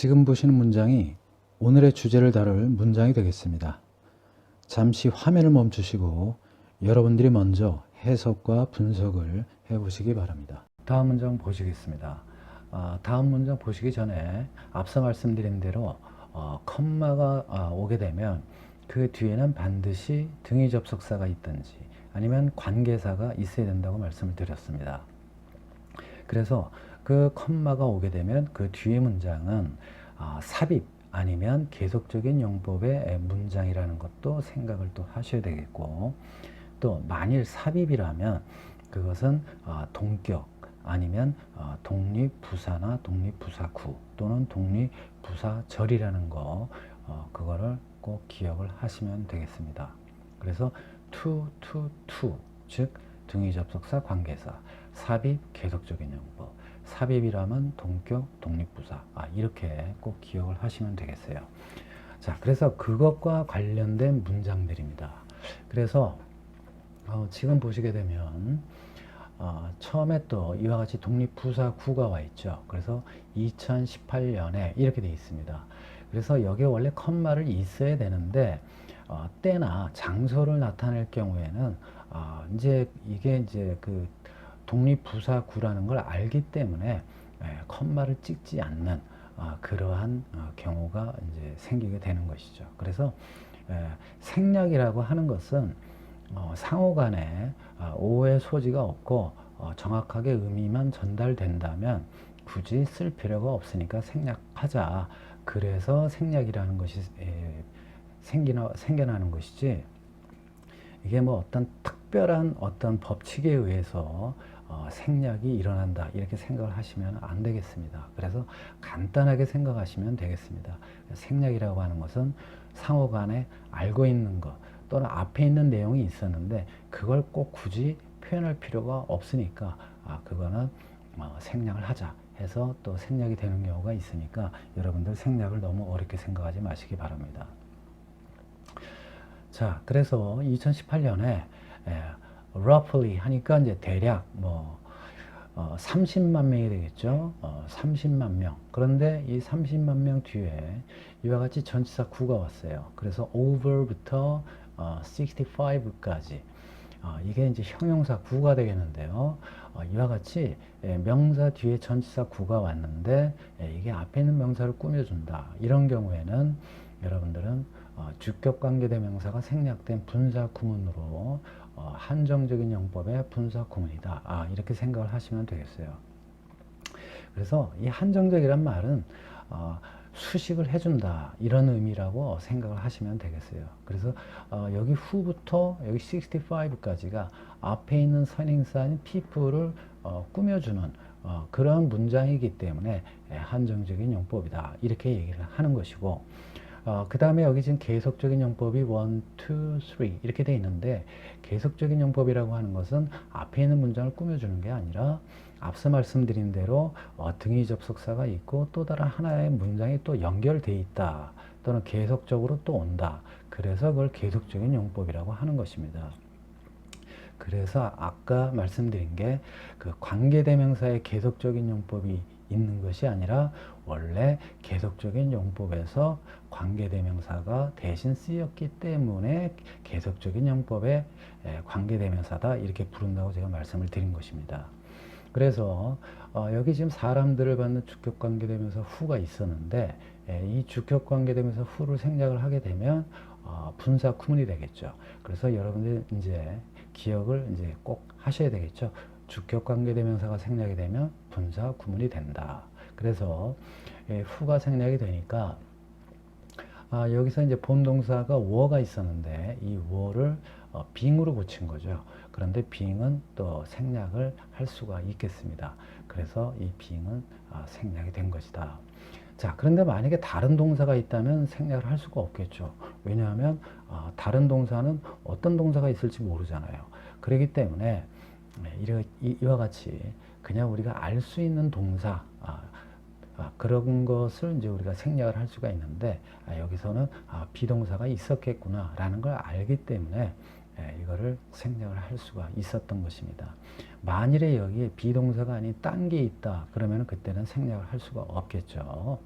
지금 보시는 문장이 오늘의 주제를 다룰 문장이 되겠습니다. 잠시 화면을 멈추시고 여러분들이 먼저 해석과 분석을 해보시기 바랍니다. 다음 문장 보시겠습니다. 아, 다음 문장 보시기 전에 앞서 말씀드린 대로 어, 컴마가 아, 오게 되면 그 뒤에는 반드시 등위 접속사가 있든지 아니면 관계사가 있어야 된다고 말씀을 드렸습니다. 그래서 그 컴마가 오게 되면 그 뒤에 문장은 아, 삽입 아니면 계속적인 용법의 문장이라는 것도 생각을 또 하셔야 되겠고 또 만일 삽입이라면 그것은 아, 동격 아니면 아, 독립부사나 독립부사구 또는 독립부사절이라는 거 어, 그거를 꼭 기억을 하시면 되겠습니다. 그래서 to, to, to 즉 등위 접속사 관계사 삽입 계속적인 용법 삽입이라면 동격 독립부사 아, 이렇게 꼭 기억을 하시면 되겠어요. 자 그래서 그것과 관련된 문장들입니다. 그래서 어, 지금 보시게 되면 어, 처음에 또 이와 같이 독립부사 구가 와 있죠. 그래서 2018년에 이렇게 되어 있습니다. 그래서 여기에 원래 컴마를 있어야 되는데 어, 때나 장소를 나타낼 경우에는 어, 이제 이게 이제 그 독립부사구라는 걸 알기 때문에 에, 컴마를 찍지 않는 어, 그러한 어, 경우가 이제 생기게 되는 것이죠. 그래서 에, 생략이라고 하는 것은 어, 상호 간에 어, 오해 소지가 없고 어, 정확하게 의미만 전달된다면 굳이 쓸 필요가 없으니까 생략하자. 그래서 생략이라는 것이 에, 생기나, 생겨나는 것이지 이게 뭐 어떤 특별한 어떤 법칙에 의해서 어, 생략이 일어난다 이렇게 생각을 하시면 안 되겠습니다. 그래서 간단하게 생각하시면 되겠습니다. 생략이라고 하는 것은 상호 간에 알고 있는 것 또는 앞에 있는 내용이 있었는데 그걸 꼭 굳이 표현할 필요가 없으니까 아, 그거는 어, 생략을 하자 해서 또 생략이 되는 경우가 있으니까 여러분들 생략을 너무 어렵게 생각하지 마시기 바랍니다. 자, 그래서 2018년에 예, roughly 하니까 이제 대략 뭐 어, 30만 명이 되겠죠. 어, 30만 명. 그런데 이 30만 명 뒤에 이와 같이 전치사 구가 왔어요. 그래서 over부터 어, 65까지 어, 이게 이제 형용사 구가 되겠는데요. 어, 이와 같이 예, 명사 뒤에 전치사 구가 왔는데 예, 이게 앞에 있는 명사를 꾸며준다. 이런 경우에는 여러분들은 어, 주격 관계대명사가 생략된 분사 구문으로 어, 한정적인 용법의 분사 구문이다. 아, 이렇게 생각을 하시면 되겠어요. 그래서 이 한정적이란 말은 어, 수식을 해준다 이런 의미라고 생각을 하시면 되겠어요. 그래서 어, 여기 후부터 여기 65까지가 앞에 있는 선행사인 people을 어, 꾸며주는 어, 그런 문장이기 때문에 예, 한정적인 용법이다 이렇게 얘기를 하는 것이고 어, 그 다음에 여기 지금 계속적인 용법이 1, 2, 3 이렇게 돼 있는데 계속적인 용법이라고 하는 것은 앞에 있는 문장을 꾸며주는 게 아니라 앞서 말씀드린 대로 어, 등위 접속사가 있고 또 다른 하나의 문장이 또 연결돼 있다 또는 계속적으로 또 온다 그래서 그걸 계속적인 용법이라고 하는 것입니다. 그래서 아까 말씀드린 게 그 관계대명사의 계속적인 용법이 있는 것이 아니라 원래 계속적인 용법에서 관계대명사가 대신 쓰였기 때문에 계속적인 용법의 관계대명사다 이렇게 부른다고 제가 말씀을 드린 것입니다. 그래서 어, 여기 지금 사람들을 받는 주격 관계대명사 후가 있었는데 에, 이 주격 관계대명사 후를 생략을 하게 되면 어, 분사 구문이 되겠죠. 그래서 여러분들 이제 기억을 이제 꼭 하셔야 되겠죠. 주격 관계대명사가 생략이 되면 분사 구문이 된다. 그래서 예, 후가 생략이 되니까 아, 여기서 이제 본동사가 워가 있었는데 이 워를 어, 빙으로 고친 거죠. 그런데 빙은 또 생략을 할 수가 있겠습니다. 그래서 이 빙은 아, 생략이 된 것이다. 자, 그런데 만약에 다른 동사가 있다면 생략을 할 수가 없겠죠. 왜냐하면 어, 다른 동사는 어떤 동사가 있을지 모르잖아요. 그렇기 때문에 네, 이와 같이 그냥 우리가 알 수 있는 동사 아, 아, 그런 것을 이제 우리가 생략을 할 수가 있는데 아, 여기서는 아, 비동사가 있었겠구나라는 걸 알기 때문에 예, 이거를 생략을 할 수가 있었던 것입니다. 만일에 여기에 비동사가 아닌 딴 게 있다 그러면 그때는 생략을 할 수가 없겠죠.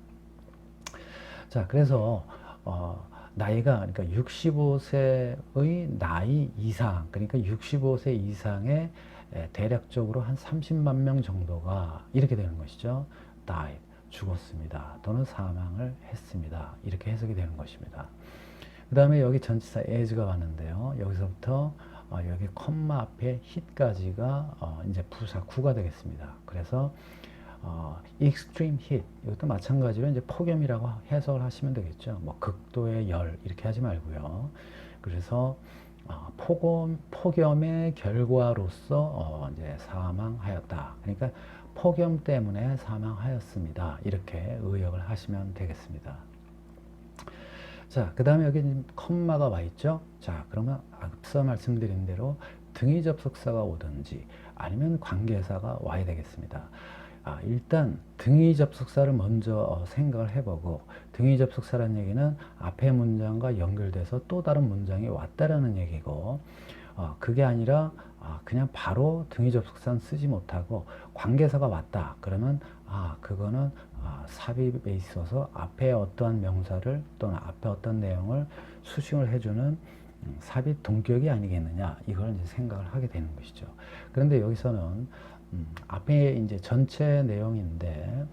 자, 그래서 어, 나이가 그러니까 65세의 나이 이상, 그러니까 65세 이상의 에, 대략적으로 한 30만 명 정도가 이렇게 되는 것이죠. died, 죽었습니다. 또는 사망을 했습니다. 이렇게 해석이 되는 것입니다. 그 다음에 여기 전치사 as가 왔는데요. 여기서부터 어, 여기 컴마 앞에 hit까지가 어, 이제 부사 구가 되겠습니다. 그래서 어, extreme heat 이것도 마찬가지로 이제 폭염이라고 해석을 하시면 되겠죠. 뭐 극도의 열 이렇게 하지 말고요. 그래서 어, 폭염 폭염의 결과로서 어, 이제 사망하였다. 그러니까 폭염 때문에 사망하였습니다. 이렇게 의역을 하시면 되겠습니다. 자, 그 다음에 여기 컴마가 와 있죠? 자, 그러면 앞서 말씀드린 대로 등위 접속사가 오든지 아니면 관계사가 와야 되겠습니다. 아, 일단 등위 접속사를 먼저 어, 생각을 해보고 등위 접속사라는 얘기는 앞에 문장과 연결돼서 또 다른 문장이 왔다라는 얘기고 어, 그게 아니라 아, 그냥 바로 등위 접속사는 쓰지 못하고 관계사가 왔다 그러면 아 그거는 아, 삽입에 있어서 앞에 어떠한 명사를 또는 앞에 어떤 내용을 수식을 해주는 음, 삽입 동격이 아니겠느냐 이걸 이제 생각을 하게 되는 것이죠. 그런데 여기서는 음, 앞에 이제 전체 내용인데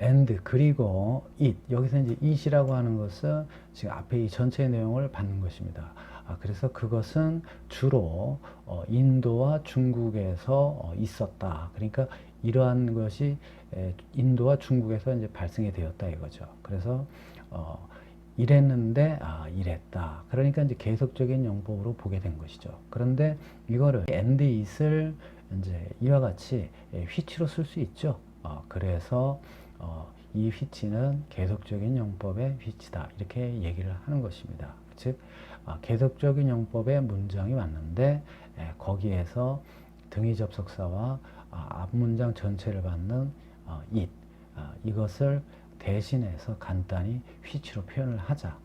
and 그리고 it 여기서 이제 it이라고 하는 것은 지금 앞에 이 전체 내용을 받는 것입니다. 아, 그래서 그것은 주로 어, 인도와 중국에서 어, 있었다. 그러니까 이러한 것이 에, 인도와 중국에서 이제 발생이 되었다 이거죠. 그래서 어, 이랬는데 아 이랬다. 그러니까 이제 계속적인 용법으로 보게 된 것이죠. 그런데 이거를 and it을 이제 이와 같이 예, which로 쓸 수 있죠. 어, 그래서 어, 이 which는 계속적인 용법의 which다 이렇게 얘기를 하는 것입니다. 즉 아, 계속적인 용법의 문장이 왔는데 에, 거기에서 등위 접속사와 아, 앞 문장 전체를 받는 어, it 아, 이것을 대신해서 간단히 which로 표현을 하자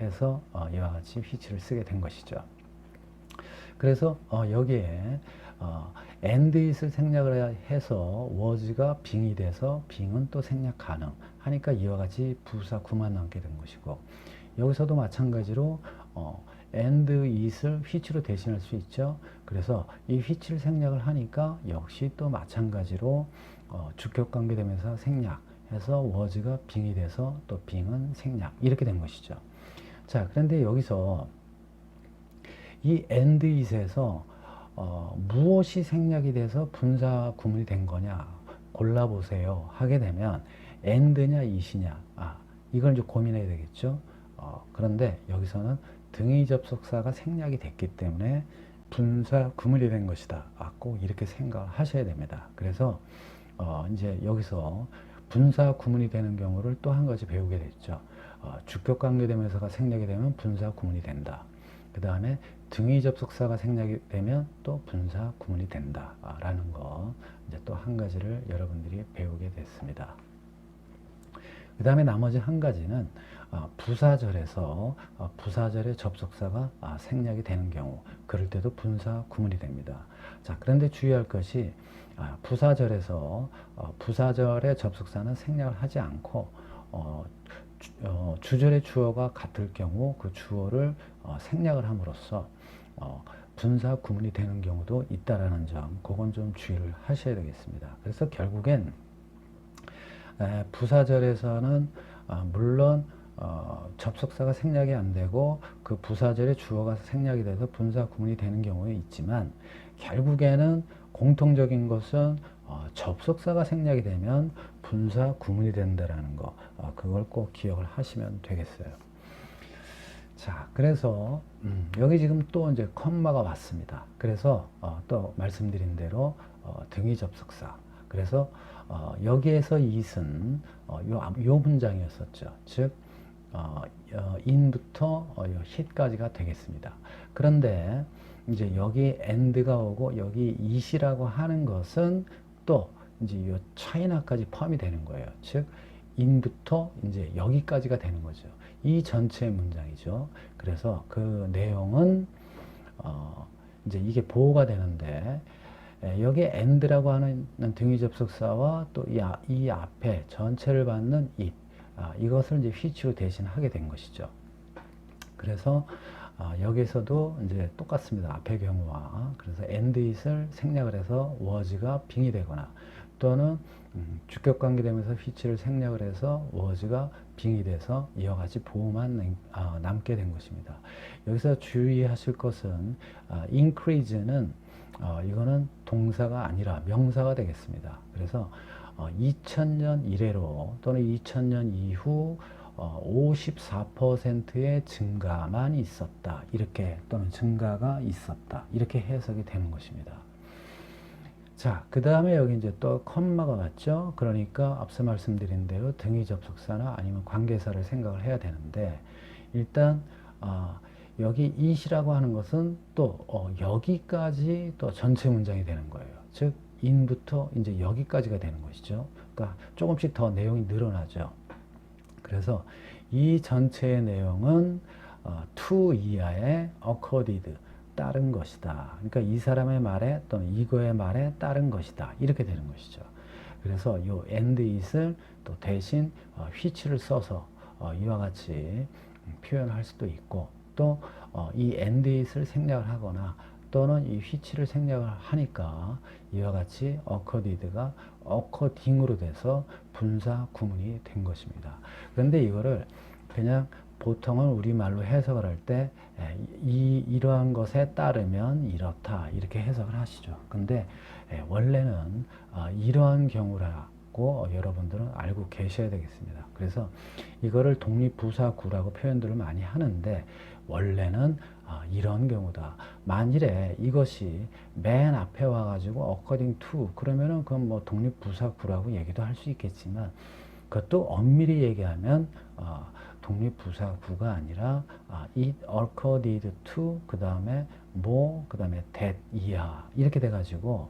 해서 어, 이와 같이 which를 쓰게 된 것이죠. 그래서 어, 여기에 어, and it을 생략을 해서 was가 빙이 돼서 빙은 또 생략 가능 하니까 이와 같이 부사 구만 남게 된 것이고 여기서도 마찬가지로 어, and it을 which로 대신할 수 있죠. 그래서 이 which를 생략을 하니까 역시 또 마찬가지로 어, 주격 관계되면서 생략 해서 was가 빙이 돼서 또 빙은 생략 이렇게 된 것이죠. 자, 그런데 여기서 이 and it에서 어, 무엇이 생략이 돼서 분사 구문이 된 거냐 골라보세요 하게 되면 and냐 it이냐 아 이걸 이제 고민해야 되겠죠. 어, 그런데 여기서는 등의 접속사가 생략이 됐기 때문에 분사 구문이 된 것이다. 아, 꼭 이렇게 생각을 하셔야 됩니다. 그래서 어, 이제 여기서 분사 구문이 되는 경우를 또 한 가지 배우게 됐죠. 어, 주격 관계대명사가 생략이 되면 분사 구문이 된다. 그 다음에 등의 접속사가 생략이 되면 또 분사 구문이 된다라는 거 이제 또 한 가지를 여러분들이 배우게 됐습니다. 그 다음에 나머지 한 가지는 어, 부사절에서 어, 부사절의 접속사가 아, 생략이 되는 경우 그럴 때도 분사 구문이 됩니다. 자 그런데 주의할 것이 아, 부사절에서 어, 부사절의 접속사는 생략을 하지 않고 어, 주, 어, 주절의 주어가 같을 경우 그 주어를 어, 생략을 함으로써 어, 분사 구문이 되는 경우도 있다라는 점, 그건 좀 주의를 하셔야 되겠습니다. 그래서 결국엔 에, 부사절에서는 아, 물론 어, 접속사가 생략이 안 되고 그 부사절의 주어가 생략이 돼서 분사 구문이 되는 경우에 있지만 결국에는 공통적인 것은 어, 접속사가 생략이 되면 분사 구문이 된다라는 거 어, 그걸 꼭 기억을 하시면 되겠어요. 자, 그래서 음, 여기 지금 또 이제 컴마가 왔습니다. 그래서 어, 또 말씀드린 대로 어, 등위 접속사. 그래서 어, 여기에서 it은 어, 요, 앞- 요 문장이었었죠. 즉 어, 어, in부터 어, 요 hit까지가 되겠습니다. 그런데 이제 여기 and가 오고 여기 it이라고 하는 것은 또 이제 요 차이나까지 포함이 되는 거예요. 즉 in부터 이제 여기까지가 되는 거죠. 이 전체 문장이죠. 그래서 그 내용은 어, 이제 이게 보호가 되는데 에, 여기에 and라고 하는 등위 접속사와 또이이 앞에 전체를 받는 it 아, 이것을 이제 which로 대신하게 된 것이죠. 그래서 아, 여기서도 이제 똑같습니다. 앞의 경우와 그래서 and it을 생략을 해서 was가 빙이 되거나 또는 음, 주격 관계되면서 which를 생략을 해서 was가 빙이 돼서 이와 같이 보호만 남, 아, 남게 된 것입니다. 여기서 주의하실 것은 아, increase는 어, 이거는 동사가 아니라 명사가 되겠습니다. 그래서 어, 2000년 이래로 또는 2000년 이후 어, 54%의 증가만 있었다. 이렇게 또는 증가가 있었다. 이렇게 해석이 되는 것입니다. 자, 그 다음에 여기 이제 또 컴마가 왔죠. 그러니까 앞서 말씀드린 대로 등위 접속사나 아니면 관계사를 생각을 해야 되는데 일단 어, 여기 it이라고 하는 것은 또 어, 여기까지 또 전체 문장이 되는 거예요. 즉 in부터 이제 여기까지가 되는 것이죠. 그러니까 조금씩 더 내용이 늘어나죠. 그래서 이 전체의 내용은 어, to 이하의 accorded 따른 것이다. 그러니까 이 사람의 말에 또는 이거의 말에 따른 것이다. 이렇게 되는 것이죠. 그래서 이 and it을 또 대신 어, which를 써서 어, 이와 같이 표현할 수도 있고 또 어, 이 and it을 생략을 하거나 또는 이 which를 생략을 하니까 이와 같이 accorded가 according으로 돼서 분사 구문이 된 것입니다. 그런데 이거를 그냥 보통은 우리말로 해석을 할 때 이 이러한 것에 따르면 이렇다 이렇게 해석을 하시죠. 근데 예, 원래는 아, 이러한 경우라고 여러분들은 알고 계셔야 되겠습니다. 그래서 이거를 독립부사구라고 표현들을 많이 하는데 원래는 아, 이런 경우다. 만일에 이것이 맨 앞에 와가지고 according to 그러면은 그건 뭐 독립부사구라고 얘기도 할 수 있겠지만 그것도 엄밀히 얘기하면 어, 독립부사구가 아니라 아, it accorded to 그 다음에 more 그 다음에 that 이하 이렇게 돼가지고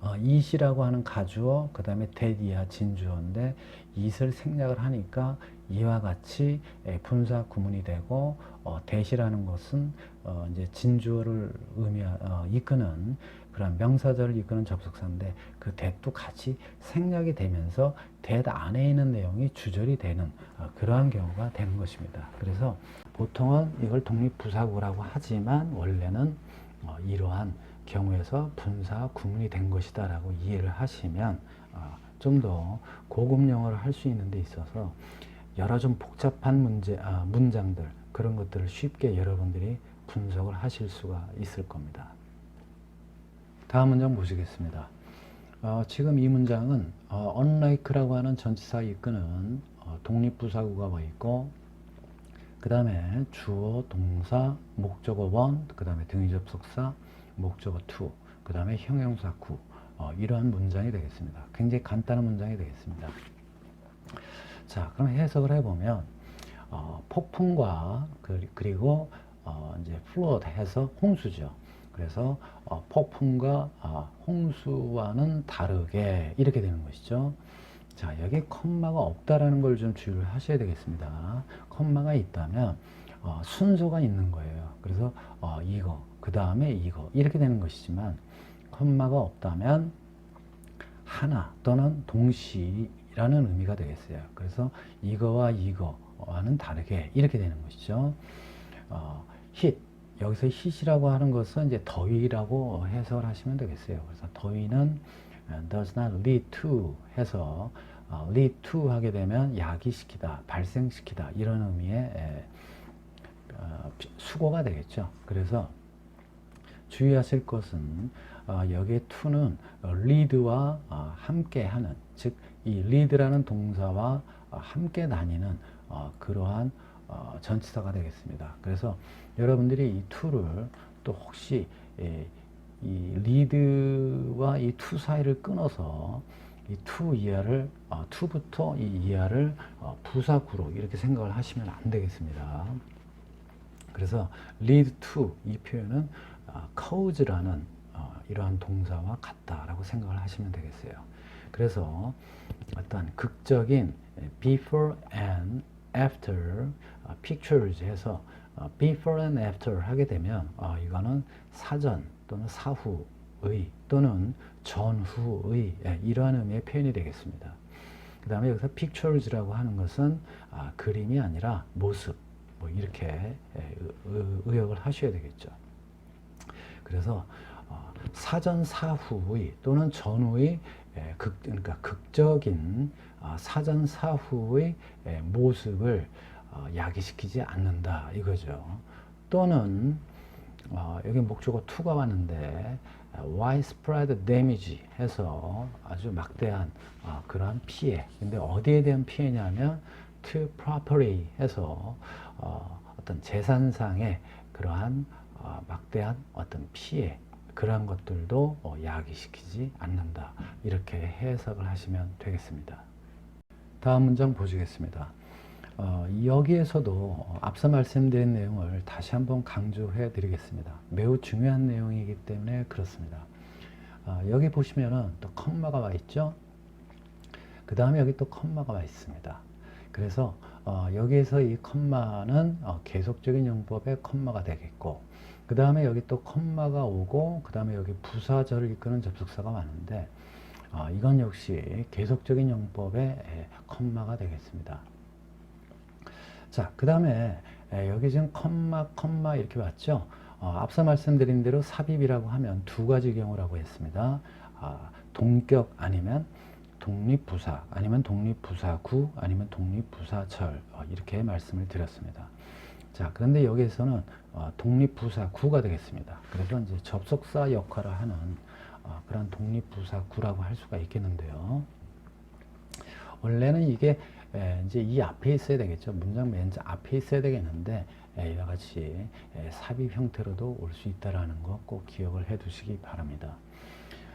어, it이라고 하는 가주어 그 다음에 that 이하 진주어인데 it을 생략을 하니까 이와 같이 에, 분사 구문이 되고 어, that이라는 것은 어, 이제 진주어를 의미 어, 이끄는 그런 명사절을 이끄는 접속사인데 그 that도 같이 생략이 되면서 that 안에 있는 내용이 주절이 되는 어, 그러한 경우가 되는 것입니다. 그래서 보통은 이걸 독립부사구라고 하지만 원래는 어, 이러한 경우에서 분사 구문이 된 것이다라고 이해를 하시면 어, 좀더 고급 영어를 할 수 있는 데 있어서 여러 좀 복잡한 문제, 아, 문장들 그런 것들을 쉽게 여러분들이 분석을 하실 수가 있을 겁니다. 다음 문장 보시겠습니다. 어, 지금 이 문장은 어, unlike라고 하는 전치사 이끄는 어, 독립부사구가 와 있고 그 다음에 주어, 동사, 목적어 원, 그 다음에 등위 접속사, 목적어 to, 그 다음에 형용사 구 어, 이러한 문장이 되겠습니다. 굉장히 간단한 문장이 되겠습니다. 자, 그럼 해석을 해보면 어, 폭풍과 그, 그리고 어, 이제 flood 해서 홍수죠. 그래서 어, 폭풍과 어, 홍수와는 다르게 이렇게 되는 것이죠. 자, 여기 컴마가 없다라는 걸 좀 주의를 하셔야 되겠습니다. 컴마가 있다면 어, 순서가 있는 거예요. 그래서 어, 이거, 그 다음에 이거 이렇게 되는 것이지만 컴마가 없다면 하나 또는 동시라는 의미가 되겠어요. 그래서 이거와 이거 와는 다르게 이렇게 되는 것이죠. 어, hit 여기서 hit이라고 하는 것은 이제 더위라고 해석을 하시면 되겠어요. 그래서 더위는 does not lead to 해서 어, lead to 하게 되면 야기시키다, 발생시키다 이런 의미의 에, 어, 수고가 되겠죠. 그래서 주의하실 것은 어, 여기에 to는 lead와 어, 함께하는 즉 이 lead라는 동사와 어, 함께 다니는 어, 그러한 어, 전치사가 되겠습니다. 그래서 여러분들이 이 to를 또 혹시 예, 이 lead와 이 to 사이를 끊어서 이 to 이하를 어, to부터 이 이하를 어, 부사구로 이렇게 생각을 하시면 안 되겠습니다. 그래서 lead to 이 표현은 어, cause라는 어, 이러한 동사와 같다라고 생각을 하시면 되겠어요. 그래서 어떤 극적인 before and after 어, pictures 해서 어, before and after 하게 되면 어, 이거는 사전 또는 사후의 또는 전후의 예, 이러한 의미의 표현이 되겠습니다. 그 다음에 여기서 pictures라고 하는 것은 아, 그림이 아니라 모습 뭐 이렇게 예, 의- 의역을 하셔야 되겠죠. 그래서 어, 사전 사후의 또는 전후의 예, 극, 그러니까 극적인 아, 사전 사후의 예, 모습을 어, 야기시키지 않는다 이거죠. 또는 어, 여기 목적어 to가 왔는데 어, widespread damage 해서 아주 막대한 어, 그러한 피해. 근데 어디에 대한 피해냐면 to property 해서 어, 어떤 재산상의 그러한 어, 막대한 어떤 피해 그러한 것들도 어, 야기시키지 않는다. 이렇게 해석을 하시면 되겠습니다. 다음 문장 보시겠습니다. 어, 여기에서도 어, 앞서 말씀드린 내용을 다시 한번 강조해 드리겠습니다. 매우 중요한 내용이기 때문에 그렇습니다. 어, 여기 보시면은 또 컴마가 와 있죠. 그 다음에 여기 또 컴마가 와 있습니다. 그래서 어, 여기에서 이 컴마는 어, 계속적인 용법의 컴마가 되겠고 그 다음에 여기 또 컴마가 오고 그 다음에 여기 부사절을 이끄는 접속사가 왔는데 어, 이건 역시 계속적인 용법의 에, 컴마가 되겠습니다. 자, 그 다음에 여기 지금 컴마, 컴마 이렇게 왔죠? 어, 앞서 말씀드린 대로 삽입이라고 하면 두 가지 경우라고 했습니다. 아, 동격 아니면 독립부사, 아니면 독립부사구, 아니면 독립부사철 어, 이렇게 말씀을 드렸습니다. 자, 그런데 여기에서는 어, 독립부사구가 되겠습니다. 그래서 이제 접속사 역할을 하는 어, 그런 독립부사구라고 할 수가 있겠는데요. 원래는 이게 에, 이제 이 앞에 있어야 되겠죠. 문장 맨 앞에 있어야 되겠는데 에, 이와 같이 에, 삽입 형태로도 올 수 있다라는 거 꼭 기억을 해 두시기 바랍니다.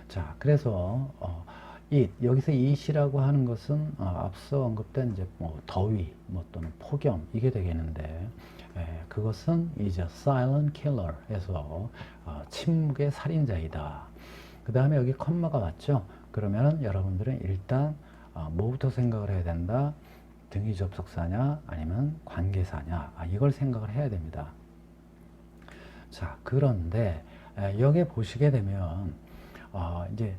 자, 그래서 어, 이 여기서 이시라고 하는 것은 어, 앞서 언급된 이제 뭐 더위 뭐 또는 폭염 이게 되겠는데 에, 그것은 이제 silent killer 해서 어, 침묵의 살인자이다. 그 다음에 여기 컴마가 왔죠. 그러면 여러분들은 일단 어, 뭐부터 생각을 해야 된다? 등위 접속사냐 아니면 관계사냐 아, 이걸 생각을 해야 됩니다. 자 그런데 에, 여기 보시게 되면 어, 이제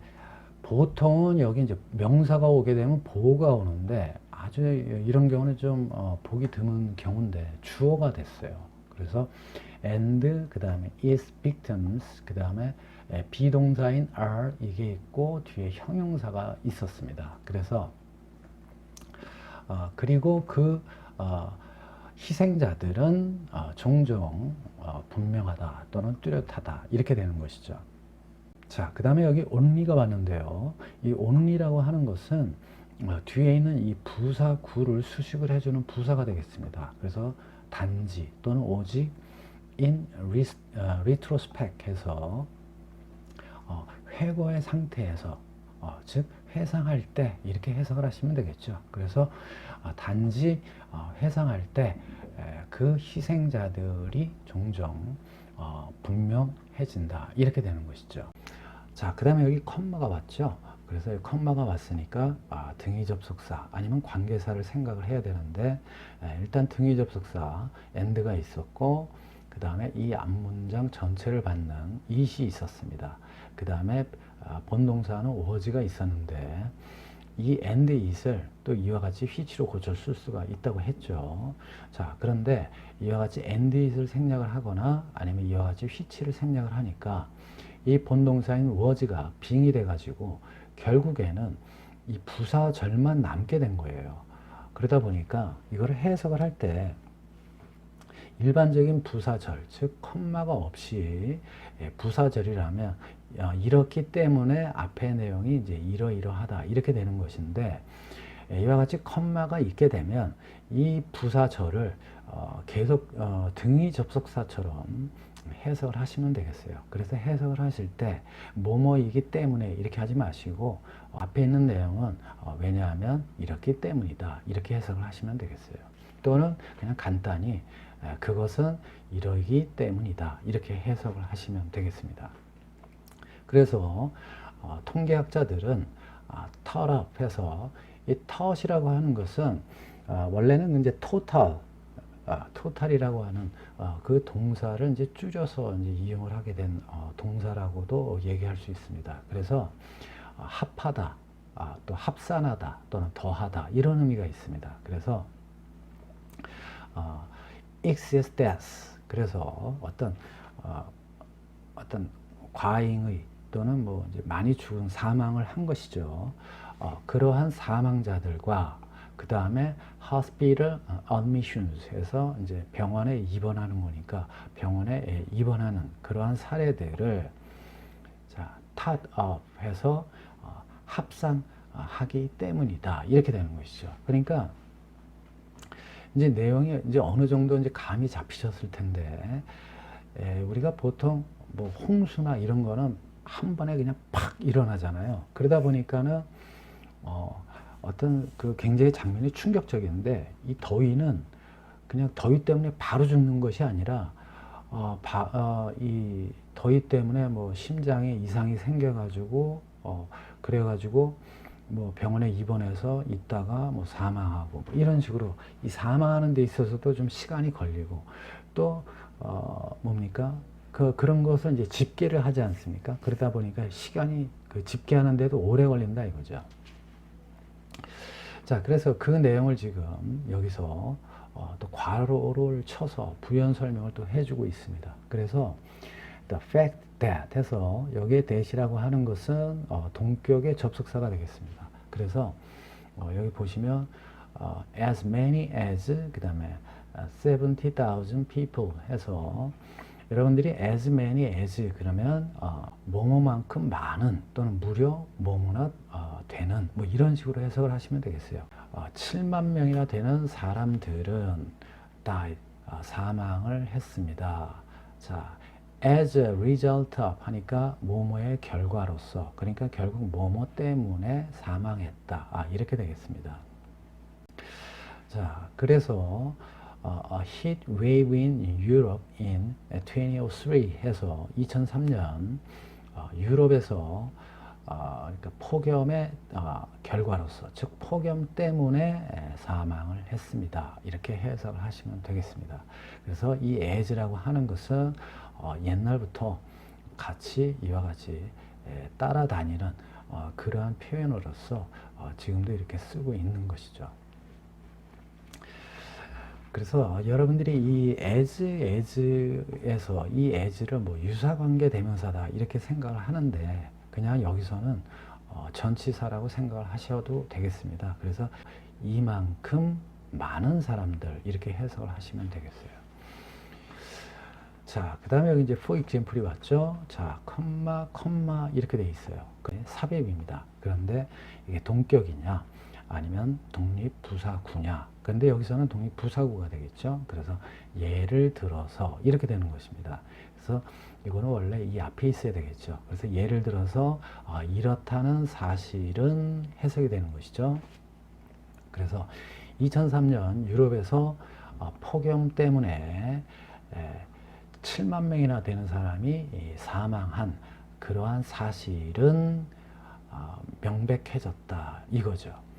보통은 여기 이제 명사가 오게 되면 보호가 오는데 아주 이런 경우는 좀 어, 보기 드문 경우인데 주어가 됐어요. 그래서 and 그 다음에 is victims 그 다음에 비동사인 are 이게 있고 뒤에 형용사가 있었습니다. 그래서 어, 그리고 그 어, 희생자들은 어, 종종 어, 분명하다 또는 뚜렷하다 이렇게 되는 것이죠. 자, 그 다음에 여기 only가 왔는데요. 이 only라고 하는 것은 어, 뒤에 있는 이 부사 구를 수식을 해주는 부사가 되겠습니다. 그래서 단지 또는 오직 in 어, retrospect 해서 어, 회고의 상태에서 어, 즉 회상할 때 이렇게 해석을 하시면 되겠죠. 그래서 어, 단지 어, 회상할 때 그 희생자들이 종종 어, 분명해진다 이렇게 되는 것이죠. 자, 그 다음에 여기 컴마가 왔죠. 그래서 이 컴마가 왔으니까 아, 등위 접속사 아니면 관계사를 생각을 해야 되는데 에, 일단 등위 접속사 and가 있었고 그 다음에 이 앞문장 전체를 받는 it이 있었습니다. 그 다음에 아, 본동사는 was가 있었는데 이 and it을 또 이와 같이 which로 고쳐 쓸 수가 있다고 했죠. 자, 그런데 이와 같이 and it을 생략을 하거나 아니면 이와 같이 which를 생략을 하니까 이 본동사인 was가 빙이 돼가지고 결국에는 이 부사절만 남게 된 거예요. 그러다 보니까 이거를 해석을 할 때 일반적인 부사절, 즉 컴마가 없이 예, 부사절이라면 어, 이렇기 때문에 앞의 내용이 이제 이러이러하다 이렇게 되는 것인데 예, 이와 같이 컴마가 있게 되면 이 부사절을 어, 계속 어, 등위 접속사처럼 해석을 하시면 되겠어요. 그래서 해석을 하실 때 뭐뭐이기 때문에 이렇게 하지 마시고 어, 앞에 있는 내용은 어, 왜냐하면 이렇기 때문이다 이렇게 해석을 하시면 되겠어요. 또는 그냥 간단히 에, 그것은 이러기 때문이다 이렇게 해석을 하시면 되겠습니다. 그래서 어, 통계학자들은 아, 털업해서 이 텄이라고 하는 것은 아, 원래는 이제 토탈 아, 토탈이라고 하는 어, 그 동사를 이제 줄여서 이제 이용을 하게 된 어, 동사라고도 얘기할 수 있습니다. 그래서 어, 합하다 아, 또 합산하다 또는 더하다 이런 의미가 있습니다. 그래서 어, exists 그래서 어떤 어, 어떤 과잉의 또는 뭐 이제 많이 죽은 사망을 한 것이죠. 어, 그러한 사망자들과 그 다음에 hospital admissions 해서 이제 병원에 입원하는 거니까 병원에 예, 입원하는 그러한 사례들을 자, tot of 해서 어, 합산하기 때문이다. 이렇게 되는 것이죠. 그러니까 이제 내용이 이제 어느 정도 이제 감이 잡히셨을 텐데 에, 우리가 보통 뭐 홍수나 이런 거는 한 번에 그냥 팍 일어나잖아요. 그러다 보니까는 어, 어떤 그 굉장히 장면이 충격적인데 이 더위는 그냥 더위 때문에 바로 죽는 것이 아니라 어, 바, 어, 이 더위 때문에 뭐 심장에 이상이 생겨가지고 어, 그래가지고 뭐 병원에 입원해서 있다가 뭐 사망하고 뭐 이런 식으로 이 사망하는 데 있어서도 좀 시간이 걸리고 또 어, 뭡니까 그 그런 것을 이제 집계를 하지 않습니까? 그러다 보니까 시간이 그 집계하는데도 오래 걸린다 이거죠. 자, 그래서 그 내용을 지금 여기서 어, 또 괄호를 쳐서 부연 설명을 또 해주고 있습니다. 그래서 the fact that 해서 여기에 that이라고 하는 것은 어, 동격의 접속사가 되겠습니다. 그래서 어, 여기 보시면 어, as many as 그 다음에 70,000 people 해서 여러분들이 as many as 그러면 어, 뭐뭐만큼 많은 또는 무려 뭐뭐나 어, 되는 뭐 이런 식으로 해석을 하시면 되겠어요. 어, 7만 명이나 되는 사람들은 died 어, 사망을 했습니다. 자, as a result of 하니까 뭐뭐의 결과로서 그러니까 결국 뭐뭐 때문에 사망했다. 아, 이렇게 되겠습니다. 자, 그래서 어, a heat wave in Europe in 2003 해서 2003년 어, 유럽에서 어, 그러니까 폭염의 어, 결과로서 즉 폭염 때문에 에, 사망을 했습니다. 이렇게 해석을 하시면 되겠습니다. 그래서 이 as라고 하는 것은 어, 옛날부터 같이 이와 같이 에, 따라다니는 어, 그러한 표현으로서 어, 지금도 이렇게 쓰고 있는 것이죠. 그래서 여러분들이 이 as, as에서 이 as를 뭐 유사관계 대명사다 이렇게 생각을 하는데 그냥 여기서는 어, 전치사라고 생각을 하셔도 되겠습니다. 그래서 이만큼 많은 사람들 이렇게 해석을 하시면 되겠어요. 자, 그 다음에 여기 이제 for example이 왔죠. 자, 컴마, 컴마 이렇게 돼 있어요. 삽입입니다. 그런데 이게 동격이냐 아니면 독립부사구냐. 근데 여기서는 독립부사구가 되겠죠. 그래서 예를 들어서 이렇게 되는 것입니다. 그래서 이거는 원래 이 앞에 있어야 되겠죠. 그래서 예를 들어서 어, 이렇다는 사실은 해석이 되는 것이죠. 그래서 2003년 유럽에서 어, 폭염 때문에 에, 7만 명이나 되는 사람이 사망한 그러한 사실은 어, 명백해졌다 이거죠.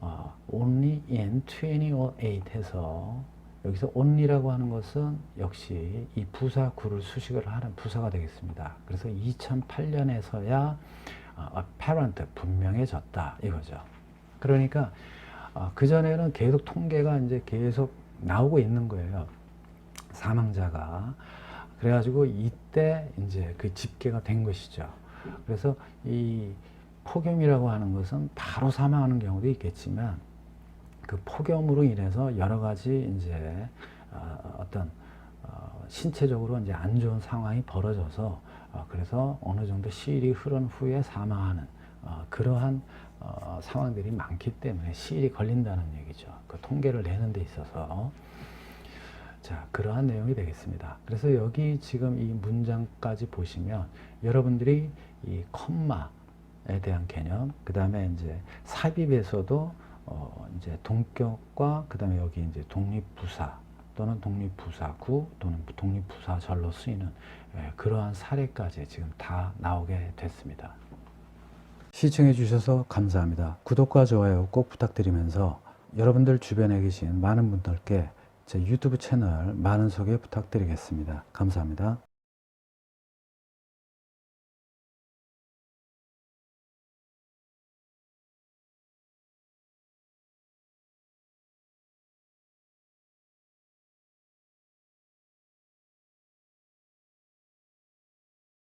어, only in 2008 해서 여기서 only라고 하는 것은 역시 이 부사 구를 수식을 하는 부사가 되겠습니다. 그래서 2008년에서야 어, apparent 분명해졌다 이거죠. 그러니까 어, 그 전에는 계속 통계가 이제 계속 나오고 있는 거예요. 사망자가 그래가지고 이때 이제 그 집계가 된 것이죠. 그래서 이 폭염이라고 하는 것은 바로 사망하는 경우도 있겠지만 그 폭염으로 인해서 여러 가지 이제 어, 어떤 어, 신체적으로 이제 안 좋은 상황이 벌어져서 어, 그래서 어느 정도 시일이 흐른 후에 사망하는 어, 그러한 어, 상황들이 많기 때문에 시일이 걸린다는 얘기죠. 그 통계를 내는 데 있어서 자, 그러한 내용이 되겠습니다. 그래서 여기 지금 이 문장까지 보시면 여러분들이 이 컴마에 대한 개념, 그 다음에 이제 삽입에서도 어, 이제 동격과 그 다음에 여기 이제 독립부사 또는 독립부사구 또는 독립부사절로 쓰이는 예, 그러한 사례까지 지금 다 나오게 됐습니다. 시청해 주셔서 감사합니다. 구독과 좋아요 꼭 부탁드리면서 여러분들 주변에 계신 많은 분들께 제 유튜브 채널 많은 소개 부탁드리겠습니다. 감사합니다.